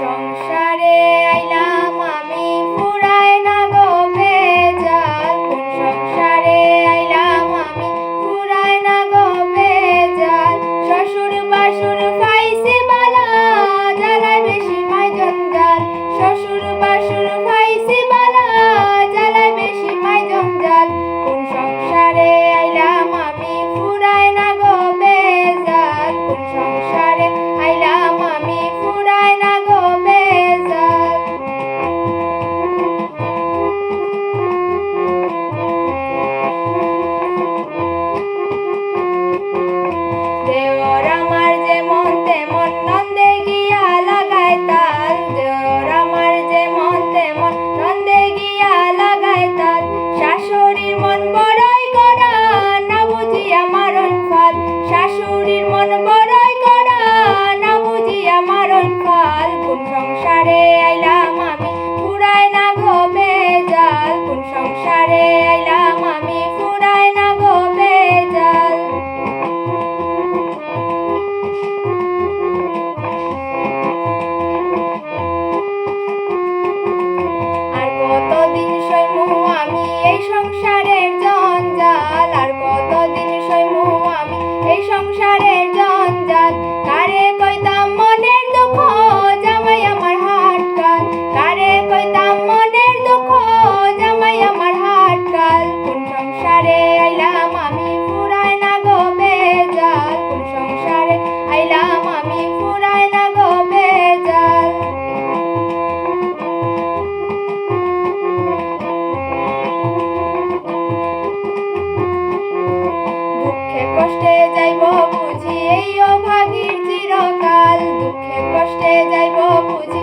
সংসারে আইলা মন বড়ই করা না বুঝি আমার কাল কোন সংসারে আইলা কষ্টে যাইব বুঝি এই অভাগীর চিরকাল দুঃখে কষ্টে যাইব বুঝি।